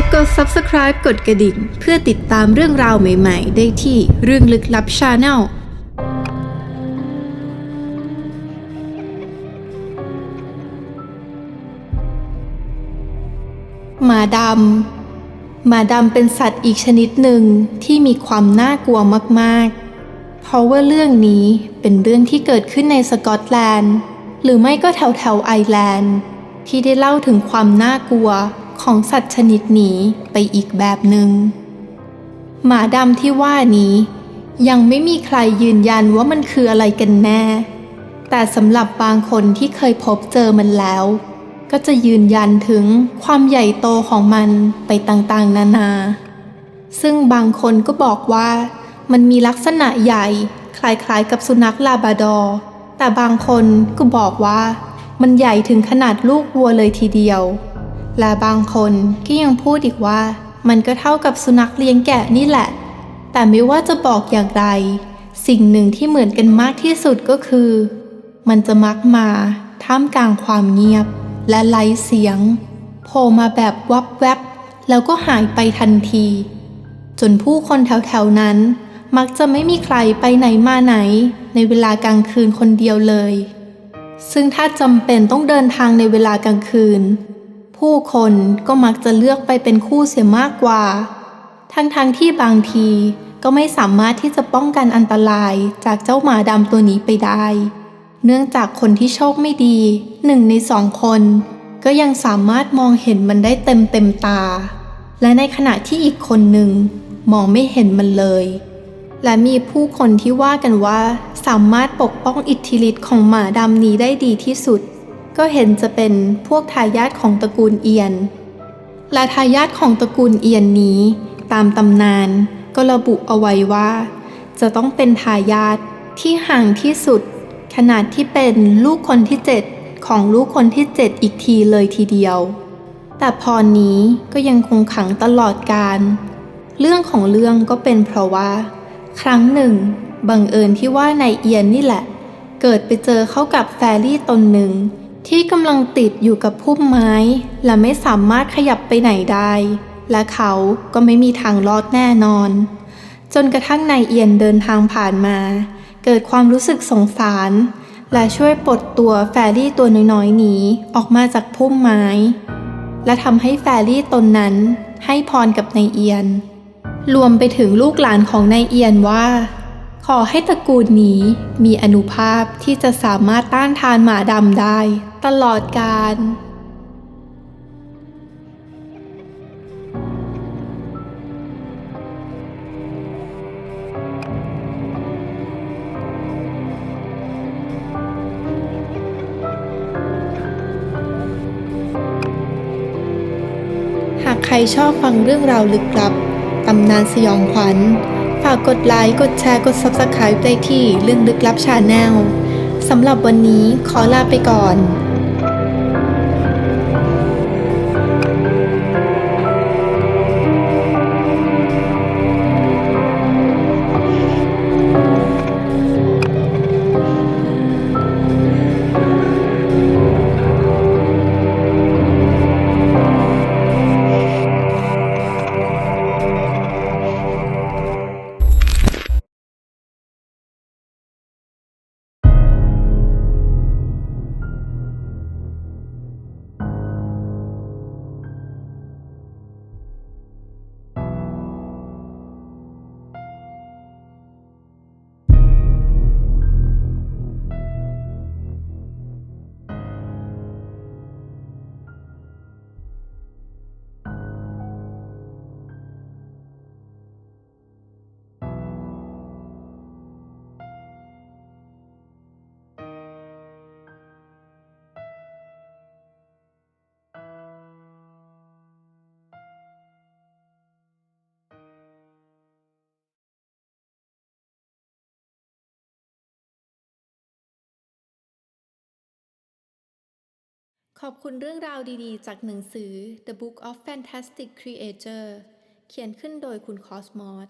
กด subscribe กดกระดิ่ง เพื่อติดตามเรื่องราวใหม่ ๆ ได้ที่เรื่องลึกลับ Channel หมาดำหมาดำเป็นสัตว์อีกชนิดหนึ่งที่มีความน่ากลัวมากๆ เพราะว่าเรื่องนี้เป็นเรื่องที่เกิดขึ้นในสกอตแลนด์ หรือไม่ก็แถวแถวๆไอร์แลนด์ ที่ได้เล่าถึงความน่ากลัว ของสัตว์ชนิดนี้ไปอีกแบบหนึง่งหมาดำที่ว่านี้ ยังไม่มีใครยืนยันว่ามันคืออะไรกันแน่ แต่สำหรับบางคนที่เคยพบเจอมันแล้ว ก็จะยืนยันถึงความใหญ่โตของมันไปต่างๆ นานา ซึ่งบางคนก็บอกว่ามันมีลักษณะใหญ่คล้ายๆ กับสุนัขลาบราดอร์แต่บางคนก็บอกว่ามันใหญ่ถึงขนาดลูกวัวเลยทีเดียว และบางคนก็ยังพูดอีกว่า มันก็เท่ากับสุนัขเลี้ยงแกะนี่แหละ แต่ไม่ว่าจะบอกอย่างไร สิ่งหนึ่งที่เหมือนกันมากที่สุดก็คือ มันจะมักมาท่ามกลางความเงียบ และไร้เสียงโผล่มาแบบวับแวบแล้วก็หายไปทันที จนผู้คนแถวๆนั้น มักจะไม่มีใครไปไหนมาไหน ในเวลากลางคืนคนเดียวเลย ซึ่งถ้าจำเป็นต้องเดินทางในเวลากลางคืน ผู้คนก็มักจะเลือกไปเป็นคู่เสียมากกว่า ทั้งๆทที่บางทีก็ไม่สามารถที่จะป้องกันอันตรายจากเจ้าหมาดำตัวนี้ไปได้ เนื่องจากคนที่โชคไม่ดีหนึ่งในสองคน ก็ยังสามารถมองเห็นมันได้เต็มเต็มตา และในขณะที่อีกคนหนึ่งมองไม่เห็นมันเลย และมีผู้คนที่ว่ากันว่า สามารถปกป้องอิทธิฤทธิ์ของหมาดำนี้ได้ดีที่สุด ก็เห็นจะเป็นพวกทายาทของตระกูลเอียน และทายาทของตระกูลเอียนนี้ ตามตำนานก็ระบุเอาไว้ว่า จะต้องเป็นทายาทที่ห่างที่สุด ขนาดที่เป็นลูกคนที่เจ็ดของลูกคนที่เจ็ดอีกทีเลยทีเดียว แต่พรนี้ก็ยังคงขังตลอดการ เรื่องของเรื่องก็เป็นเพราะว่า ครั้งหนึ่งบังเอิญที่ว่านายเอียนนี่แหละ เกิดไปเจอเข้ากับแฟรี่ตนหนึ่ง ที่กำลังติดอยู่กับพุ่มไม้ และไม่สามารถขยับไปไหนได้ และเขาก็ไม่มีทางรอดแน่นอน จนกระทั่งนายเอียนเดินทางผ่านมา เกิดความรู้สึกสงสาร และช่วยปลดตัวแฟรี่ตัวน้อยๆนี้ออกมาจากพุ่มไม้ และทำให้แฟรี่ตนนั้นให้พรกับนายเอียน รวมไปถึงลูกหลานของนายเอียนว่า ขอให้ตระกูลนี้มีอนุภาพที่จะสามารถต้านทานหมาดำได้ ตลอดกาลหากใครชอบฟังเรื่องราวลึกลับ ตำนานสยองขวัญ ฝากกดไลค์ กดแชร์ กด Subscribe ได้ที่เรื่องลึกลับชาแนล สำหรับวันนี้ขอลาไปก่อน ขอบคุณเรื่องราวดีๆ จากหนังสือ The Book of Fantastic Creature เขียนขึ้นโดยคุณคอสมอส